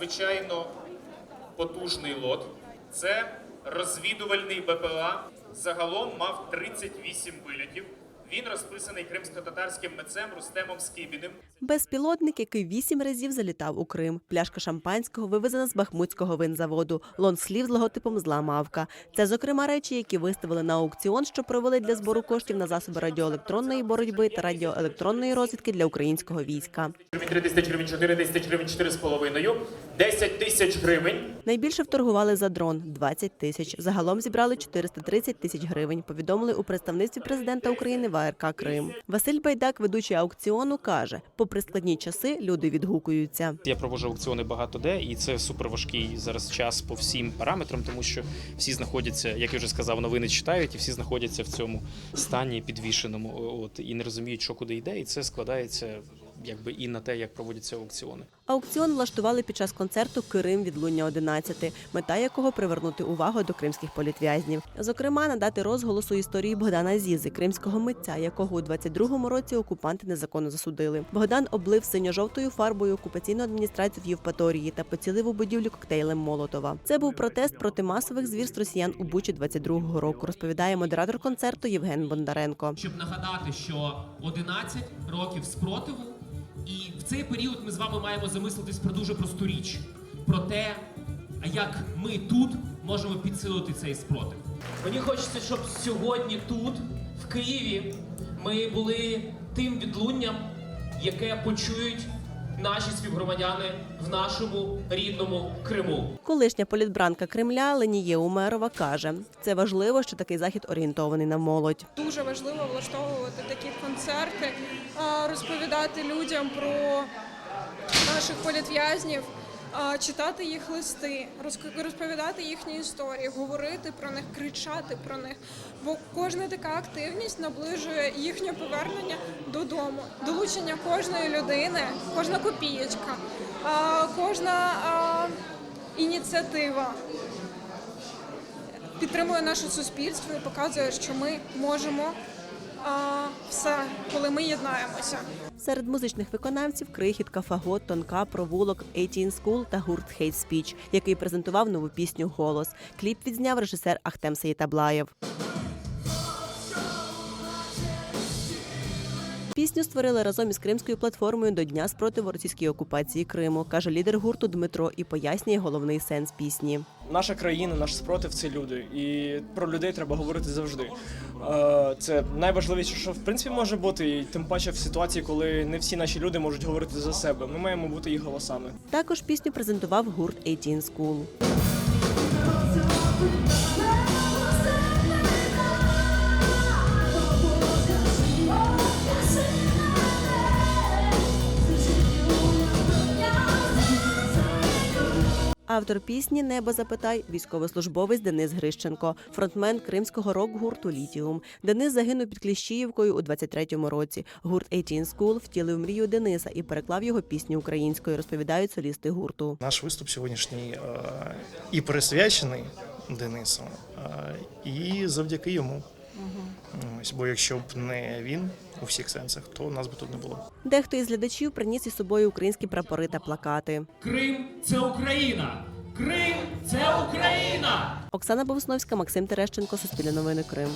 надзвичайно потужний лот. Це розвідувальний БПЛА. Загалом мав 38 вильотів. Він розписаний кримсько-татарським митцем Рустемом Скибіним. Безпілотник, який вісім разів залітав у Крим. Пляшка шампанського вивезена з Бахмутського винзаводу. Лонслів з логотипом зла мавка. Це, зокрема, речі, які виставили на аукціон, що провели для збору коштів на засоби радіоелектронної боротьби та радіоелектронної розвідки для українського війська. Гривень 3 тисяч гривень, 4 тисяч гривень, 4,5, 10 тисяч гривень. Найбільше вторгували за дрон 20 тисяч. Загалом зібрали 430 тисяч гривень. Повідомили у представництві президента України в РК Крим. Василь Байдак, ведучий аукціону, каже: попри складні часи, люди відгукуються. Я провожу аукціони багато де, і це суперважкий зараз час по всім параметрам, тому що всі знаходяться, як я вже сказав, новини читають, і всі знаходяться в цьому стані підвішеному. От і не розуміють, що куди йде, і це складається якби і на те, як проводяться аукціони. Аукціон влаштували під час концерту Кирим відлуння 11, мета якого привернути увагу до кримських політв'язнів. Зокрема, надати розголосу історії Богдана Зізи, кримського митця, якого у 22-му році окупанти незаконно засудили. Богдан облив синьо-жовтою фарбою окупаційну адміністрацію в Євпаторії та поцілив у будівлю коктейлем Молотова. Це був протест проти масових звірств росіян у Бучі 22-го року. Розповідає модератор концерту Євген Бондаренко. щоб нагадати, що 11 років спротиву, і в цей період ми з вами маємо замислитись про дуже просту річ: про те, як ми тут можемо підсилити цей спротив. Мені хочеться, щоб сьогодні тут, в Києві, ми були тим відлунням, яке почують наші співгромадяни в нашому рідному Криму. Колишня політбранка Кремля Леніє Умерова каже: це важливо, що такий захід орієнтований на молодь. Дуже важливо влаштовувати такі концерти, розповідати людям про наших політв'язнів, читати їх листи, розповідати їхні історії, говорити про них, кричати про них. Бо кожна така активність наближує їхнє повернення додому, долучення кожної людини, кожна копієчка, кожна ініціатива підтримує наше суспільство і показує, що ми можемо все, коли ми єднаємося. Серед музичних виконавців крихітка, фагот, тонка, провулок, 18 School та гурт Hate Speech, який презентував нову пісню Голос. Кліп відзняв режисер Ахтем Сеїтаблаєв. Пісню створили разом із кримською платформою до Дня спротиву російській окупації Криму, каже лідер гурту Дмитро і пояснює головний сенс пісні. Наша країна, наш спротив це люди, і про людей треба говорити завжди. Е, Це найважливіше, що в принципі може бути, і тим паче в ситуації, коли не всі наші люди можуть говорити за себе. Ми маємо бути їх голосами. Також пісню презентував гурт 18 School. Автор пісні Небо запитай військовослужбовець Денис Грищенко, фронтмен кримського рок-гурту Літіум. Денис загинув під Кліщіївкою у 23-му році. Гурт 18 School втілив мрію Дениса і переклав його пісню українською, розповідають солісти гурту. Наш виступ сьогоднішній е, і присвячений Денису, е, і завдяки йому. Ось, бо якщо б не він у всіх сенсах, то нас би тут не було. Дехто із глядачів приніс із собою українські прапори та плакати. Крим це Україна! Крим це Україна! Оксана Бовсновська, Максим Терещенко, Суспільне новини Крим.